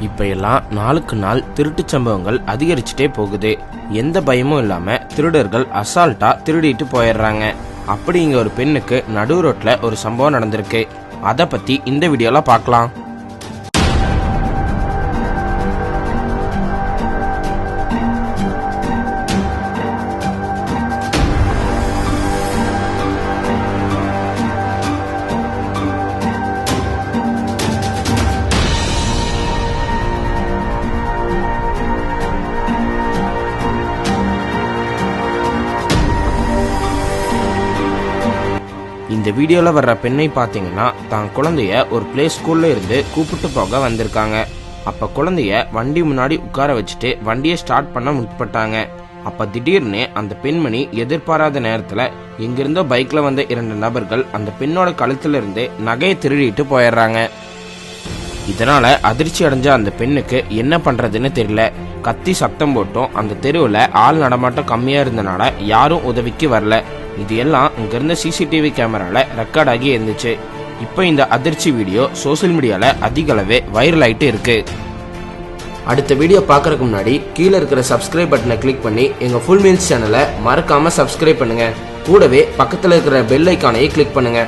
இப்ப எல்லாம் நாளுக்கு நாள் திருட்டுச் சம்பவங்கள் அதிகரிச்சுட்டே போகுது. எந்த பயமும் இல்லாம திருடர்கள் அசால்ட்டா திருடிட்டு போயிடுறாங்க. அப்படிங்கிற ஒரு பெண்ணுக்கு நடு ரோட்ல ஒரு சம்பவம் நடந்திருக்கு. அதை பத்தி இந்த வீடியோல பார்க்கலாம் இந்த வீடியோல வர்ற பெண்ணை பார்த்தீங்கன்னா தான் குழந்தைய ஒரு பிளே ஸ்கூல்ல இருந்து கூப்பிட்டு போக வந்திருக்காங்க. அப்ப குழந்தைய வண்டி முன்னாடி உட்கார வச்சுட்டு வண்டியை ஸ்டார்ட் பண்ண முற்பட்டாங்க. அப்ப திடீர்னு அந்த பெண்மணி எதிர்பாராத நேரத்துல எங்கிருந்தோ பைக்ல வந்த இரண்டு நபர்கள் அந்த பெண்ணோட கழுத்துல இருந்து நகையை திருடிட்டு போயிடுறாங்க. இதனால அதிர்ச்சி அடைஞ்ச அந்த பெண்ணுக்கு என்ன பண்றதுன்னு தெரியல. கத்தி சத்தம் போட்டும் அந்த தெருவில் ஆள் நடமாட்டம் கம்மியா இருந்தனால யாரும் உதவிக்கு வரல. இது எல்லாம் இங்கிருந்த சிசிடிவி கேமரால ரெக்கார்ட் ஆகி இருந்துச்சு. இப்போ இந்த அதிர்ச்சி வீடியோ சோஷியல் மீடியால அதிக அளவே வைரல் ஆயிட்டு இருக்கு. அடுத்த வீடியோ பார்க்கறதுக்கு முன்னாடி கீழே இருக்கிற சப்ஸ்கிரைப் பட்டனை கிளிக் பண்ணி எங்க ஃபுல் மீல்ஸ் சேனலை மறக்காம சப்ஸ்கிரைப் பண்ணுங்க. கூடவே பக்கத்தில் இருக்கிற பெல் ஐக்கானையே கிளிக் பண்ணுங்க.